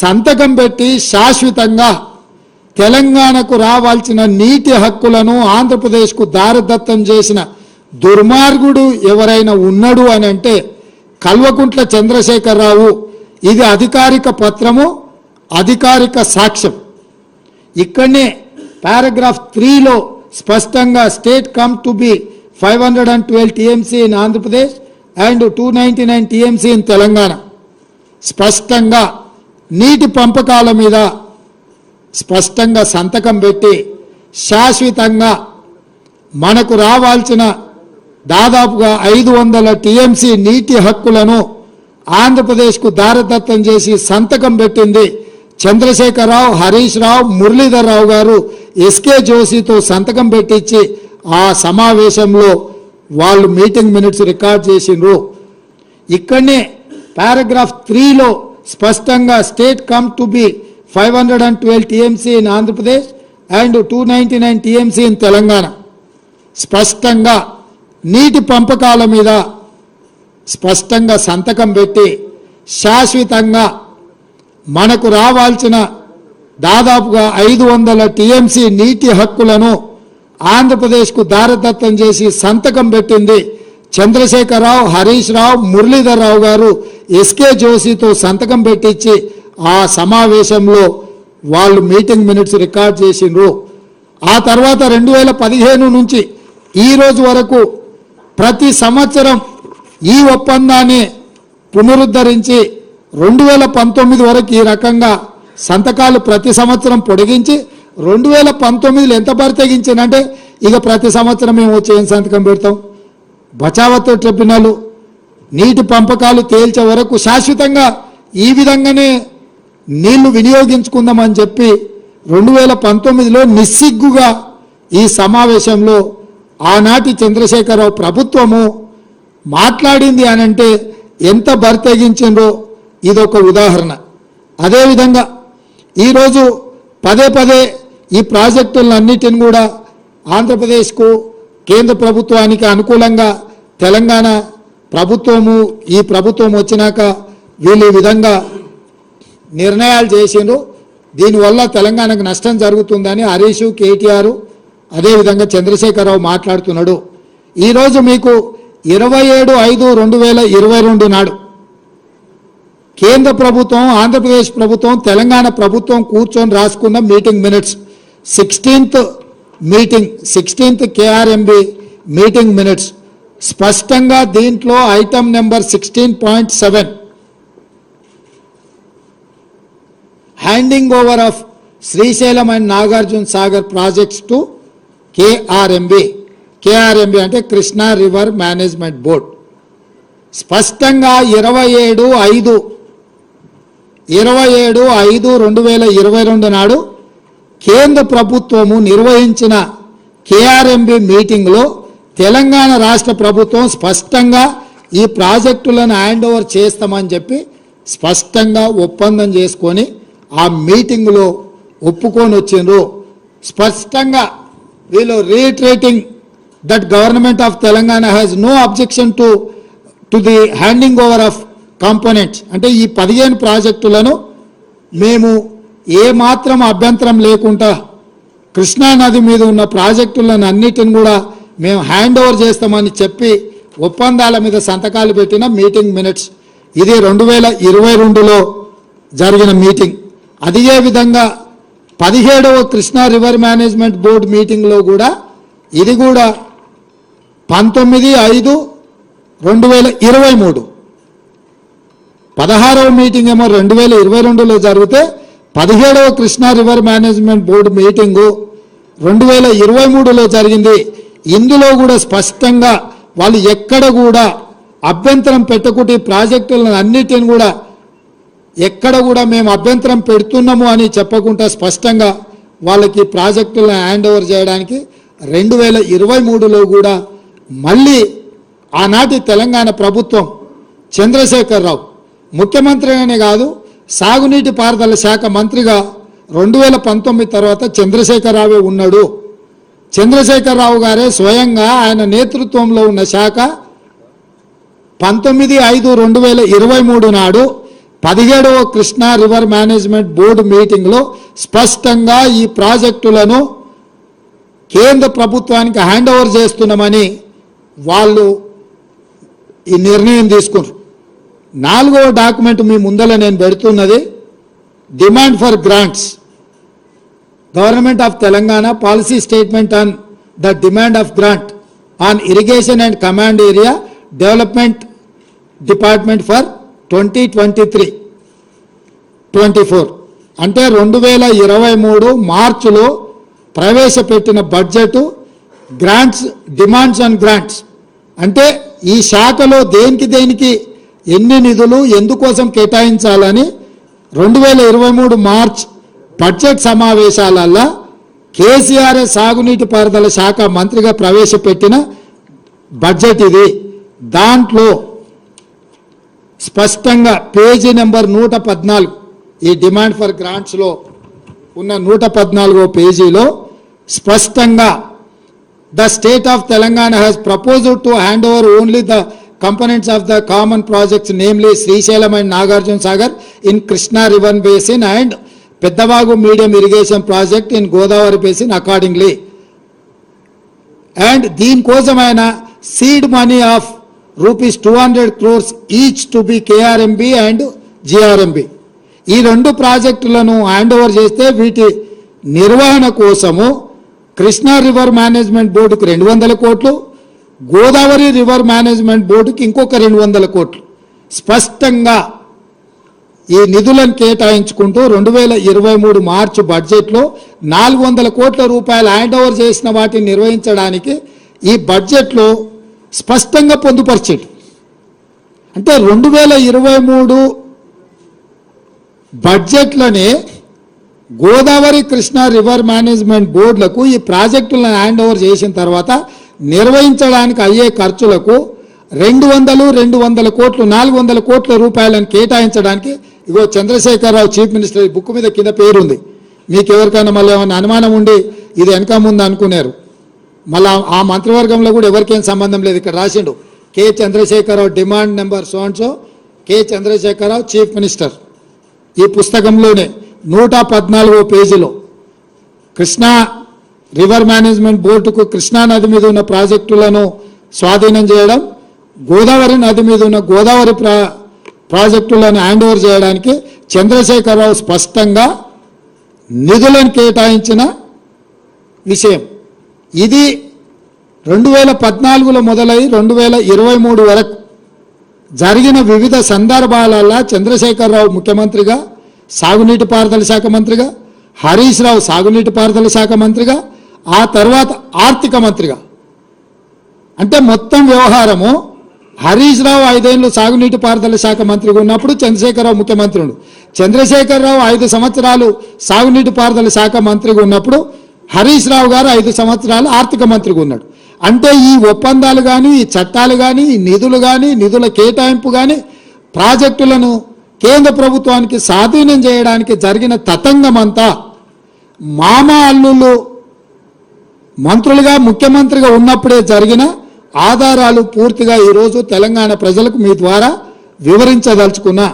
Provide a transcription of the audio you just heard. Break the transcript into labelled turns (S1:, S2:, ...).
S1: సంతకం పెట్టి శాశ్వతంగా తెలంగాణకు రావాల్సిన నీటి హక్కులను ఆంధ్రప్రదేశ్కు దారదత్తం చేసిన దుర్మార్గుడు ఎవరైనా ఉన్నాడు అని అంటే కల్వకుంట్ల చంద్రశేఖరరావు. ఇది అధికారిక పత్రము అధికారిక సాక్ష్యం. ఇక్కడనే పారాగ్రాఫ్ త్రీలో స్పష్టంగా state come to be five hundred and twelve TMC in Andhra Pradesh and two ninety nine TMC in Telangana. స్పష్టంగా నీటి పంపకాల మీద స్పష్టంగా సంతకం పెట్టి శాశ్వతంగా మనకు రావాల్సిన దాదాపుగా ఐదు వందల టీఎంసీ నీటి హక్కులను ఆంధ్రప్రదేశ్కు దారదత్తం చేసి సంతకం పెట్టింది చంద్రశేఖరరావు హరీష్ రావు మురళీధర్ రావు గారు ఎస్కే జోషితో సంతకం పెట్టించి ఆ సమావేశంలో వాళ్ళు మీటింగ్ మినిట్స్ రికార్డ్ చేసిండ్రు. ఇక్కడనే పారాగ్రాఫ్ త్రీలో స్పష్టంగా state come to be five hundred and twelve TMC in Andhra Pradesh and two ninety nine TMC in Telangana. స్పష్టంగా నీటి పంపకాల మీద స్పష్టంగా సంతకం పెట్టి శాశ్వతంగా మనకు రావాల్సిన దాదాపుగా ఐదు వందల టీఎంసీ నీటి హక్కులను ఆంధ్రప్రదేశ్కు దారదత్తం చేసి సంతకం పెట్టింది చంద్రశేఖరరావు హరీష్ రావు మురళీధర్ రావు గారు ఎస్కే జోషితో సంతకం పెట్టించి ఆ సమావేశంలో వాళ్ళు మీటింగ్ మినిట్స్ రికార్డ్ చేసిండ్రు. ఆ తర్వాత రెండు వేల పదిహేను నుంచి ఈ రోజు వరకు ప్రతి సంవత్సరం ఈ ఒప్పందాన్ని పునరుద్ధరించి రెండు వేల పంతొమ్మిది వరకు ఈ రకంగా సంతకాలు ప్రతి సంవత్సరం పొడిగించి రెండు వేల పంతొమ్మిదిలో ఎంత పరితగించిందంటే ఇక ప్రతి సంవత్సరం మేము వచ్చి ఏం సంతకం పెడతాం? బచావతో ట్రిబ్యునల్ నీటి పంపకాలు తేల్చే వరకు శాశ్వతంగా ఈ విధంగానే నీళ్ళు వినియోగించుకుందామని చెప్పి రెండు వేల పంతొమ్మిదిలో నిస్సిగ్గుగా ఈ సమావేశంలో ఆనాటి చంద్రశేఖరరావు ప్రభుత్వము మాట్లాడింది అని అంటే ఎంత బరితెగించిందో ఇదొక ఉదాహరణ. అదేవిధంగా ఈరోజు పదే పదే ఈ ప్రాజెక్టులన్నిటిని కూడా ఆంధ్రప్రదేశ్కు కేంద్ర ప్రభుత్వానికి అనుకూలంగా తెలంగాణ ప్రభుత్వము ఈ ప్రభుత్వం వచ్చినాక వీళ్ళు ఈ విధంగా నిర్ణయాలు చేసిండ్రు. దీనివల్ల తెలంగాణకు నష్టం జరుగుతుందని హరీష్ కేటీఆర్ అదేవిధంగా చంద్రశేఖరరావు మాట్లాడుతున్నాడు. ఈరోజు మీకు ఇరవై ఏడు ఐదు రెండు వేల ఇరవై రెండు నాడు కేంద్ర ప్రభుత్వం ఆంధ్రప్రదేశ్ ప్రభుత్వం తెలంగాణ ప్రభుత్వం కూర్చొని రాసుకున్న meeting minutes. Sixteenth meeting sixteenth KRMB meeting minutes. స్పష్టంగా దీంట్లో item number sixteen point seven handing over of Srisailam and Nagarjuna Sagar projects to KRMB KRMB అంటే కృష్ణా రివర్ మేనేజ్మెంట్ బోర్డ్ స్పష్టంగా ఇరవై ఏడు ఐదు ఇరవై ఏడు ఐదు రెండు వేల ఇరవై రెండు నాడు కేంద్ర ప్రభుత్వము నిర్వహించిన కేఆర్ఎంబి మీటింగ్లో తెలంగాణ రాష్ట్ర ప్రభుత్వం స్పష్టంగా ఈ ప్రాజెక్టులను హ్యాండ్ ఓవర్ చేస్తామని చెప్పి స్పష్టంగా ఒప్పందం చేసుకొని ఆ మీటింగ్లో ఒప్పుకొని వచ్చిండ్రు. స్పష్టంగా వీళ్ళు reiterating that government of Telangana has no objection to to the handing over of components అంటే ఈ పదిహేను ప్రాజెక్టులను మేము ఏ మాత్రం అభ్యంతరం లేకుండా కృష్ణా నది మీద ఉన్న ప్రాజెక్టులను అన్నిటిని కూడా మేము హ్యాండ్ ఓవర్ చేస్తామని చెప్పి ఒప్పందాల మీద సంతకాలు పెట్టిన మీటింగ్ మినిట్స్ ఇది రెండు వేల ఇరవై రెండులో జరిగిన మీటింగ్ అదే విధంగా పదిహేడవ కృష్ణా రివర్ మేనేజ్మెంట్ బోర్డు మీటింగ్లో కూడా ఇది కూడా పంతొమ్మిది ఐదు రెండు వేల ఇరవై మూడు. పదహారవ మీటింగ్ ఏమో రెండు వేల ఇరవై రెండులో జరిగితే పదిహేడవ Krishna river management board meeting రెండు వేల ఇరవై మూడులో జరిగింది. ఇందులో కూడా స్పష్టంగా వాళ్ళు ఎక్కడ కూడా అభ్యంతరం పెట్టకుండా ప్రాజెక్టులను అన్నిటిని కూడా ఎక్కడ కూడా మేము అభ్యంతరం పెడుతున్నాము అని చెప్పకుండా స్పష్టంగా వాళ్ళకి ప్రాజెక్టులను హ్యాండ్ ఓవర్ చేయడానికి రెండు వేల ఇరవై మూడులో కూడా మళ్ళీ ఆనాటి తెలంగాణ ప్రభుత్వం చంద్రశేఖరరావు ముఖ్యమంత్రిగానే కాదు సాగునీటి పారుదల శాఖ మంత్రిగా రెండు వేల పంతొమ్మిది తర్వాత చంద్రశేఖరరావే ఉన్నాడు. చంద్రశేఖరరావు గారే స్వయంగా ఆయన నేతృత్వంలో ఉన్న శాఖ పంతొమ్మిది ఐదు రెండు వేల ఇరవై మూడు నాడు పదిహేడవ కృష్ణా రివర్ మేనేజ్మెంట్ బోర్డు మీటింగ్లో స్పష్టంగా ఈ ప్రాజెక్టులను కేంద్ర ప్రభుత్వానికి హ్యాండ్ ఓవర్ చేస్తున్నామని వాళ్ళు ఈ నిర్ణయం తీసుకున్నారు. నాలుగవ డాక్యుమెంట్ మీ ముందర నేను పెడుతున్నది demand for grants. Government of Telangana policy statement on the demand of grant on irrigation and command area development department for twenty twenty three twenty four అంటే రెండు వేల ఇరవై మూడు మార్చిలో ప్రవేశపెట్టిన budget grants demands and grants అంటే ఈ శాఖలో దేనికి దేనికి ఎన్ని నిధులు ఎందుకోసం కేటాయించాలని రెండు వేల ఇరవై మూడు మార్చ్ బడ్జెట్ సమావేశాలల్లో కేసీఆర్ సాగునీటి పారుదల శాఖ మంత్రిగా ప్రవేశపెట్టిన బడ్జెట్ ఇది. దాంట్లో స్పష్టంగా పేజీ నెంబర్ నూట పద్నాలుగు ఈ డిమాండ్ ఫర్ గ్రాంట్స్లో ఉన్న నూట పద్నాలుగో పేజీలో స్పష్టంగా the state of Telangana has proposed to hand over only the components of the common projects namely Srisailam and Nagarjuna Sagar in Krishna River Basin and Peddavagu medium irrigation project in Godavari basin accordingly and దీనికోసం ఆయన seed money of rupees two hundred crores each to be KRMB and GRMB ఈ రెండు ప్రాజెక్టులను hand over చేస్తే వీటి నిర్వహణ కోసము Krishna river management బోర్డుకు రెండు వందల కోట్లు గోదావరి రివర్ మేనేజ్మెంట్ బోర్డుకి ఇంకొక రెండు వందల కోట్లు. స్పష్టంగా ఈ నిధులను కేటాయించుకుంటూ రెండు వేల ఇరవై మూడు మార్చి బడ్జెట్లో నాలుగు వందల కోట్ల రూపాయలు హ్యాండ్ ఓవర్ చేసిన వాటిని నిర్వహించడానికి ఈ బడ్జెట్లో స్పష్టంగా పొందుపరిచాడు. అంటే రెండు వేల ఇరవై మూడు బడ్జెట్లోనే గోదావరి కృష్ణా రివర్ మేనేజ్మెంట్ బోర్డులకు ఈ ప్రాజెక్టులను హ్యాండ్ ఓవర్ చేసిన తర్వాత నిర్వహించడానికి అయ్యే ఖర్చులకు రెండు వందలు రెండు వందల కోట్లు నాలుగు వందల కోట్ల రూపాయలను కేటాయించడానికి ఇగో చంద్రశేఖరరావు చీఫ్ మినిస్టర్ ఈ బుక్ మీద కింద పేరుంది. మీకు ఎవరికైనా మళ్ళీ ఏమైనా అనుమానం ఉండి ఇది వెనక ముందు అనుకున్నారు. మళ్ళా ఆ మంత్రివర్గంలో కూడా ఎవరికేం సంబంధం లేదు ఇక్కడ రాసిండు. K Chandrashekar Rao demand number so and so K Chandrashekar Rao chief minister. ఈ పుస్తకంలోనే నూట పద్నాలుగో పేజీలో కృష్ణా రివర్ మేనేజ్మెంట్ బోర్డుకు కృష్ణా నది మీద ఉన్న ప్రాజెక్టులను స్వాధీనం చేయడం గోదావరి నది మీద ఉన్న గోదావరి ప్రా ప్రాజెక్టులను హ్యాండ్ ఓవర్ చేయడానికి చంద్రశేఖరరావు స్పష్టంగా నిధులను కేటాయించిన విషయం. ఇది రెండు వేల పద్నాలుగులో మొదలై రెండు వేల ఇరవై మూడు వరకు జరిగిన వివిధ సందర్భాలలో చంద్రశేఖరరావు ముఖ్యమంత్రిగా సాగునీటి పారుదల శాఖ మంత్రిగా హరీష్ రావు సాగునీటి పారుదల శాఖ మంత్రిగా ఆ తర్వాత ఆర్థిక మంత్రిగా. అంటే మొత్తం వ్యవహారము హరీష్ రావు ఐదేళ్ళు సాగునీటి పారుదల శాఖ మంత్రిగా ఉన్నప్పుడు చంద్రశేఖరరావు ముఖ్యమంత్రి చంద్రశేఖరరావు ఐదు సంవత్సరాలు సాగునీటి పారుదల శాఖ మంత్రిగా ఉన్నప్పుడు హరీష్ రావు గారు ఐదు సంవత్సరాలు ఆర్థిక మంత్రిగా ఉన్నాడు. అంటే ఈ ఒప్పందాలు కానీ ఈ చట్టాలు కానీ నిధులు కానీ నిధుల కేటాయింపు కానీ ప్రాజెక్టులను కేంద్ర ప్రభుత్వానికి స్వాధీనం చేయడానికి జరిగిన తతంగమంతా మామ అల్లుళ్ళు మంత్రులుగా ముఖ్యమంత్రిగా ఉన్నప్పుడే జరిగిన ఆధారాలు పూర్తిగా ఈరోజు తెలంగాణ ప్రజలకు మీ ద్వారా వివరించదలుచుకున్నా.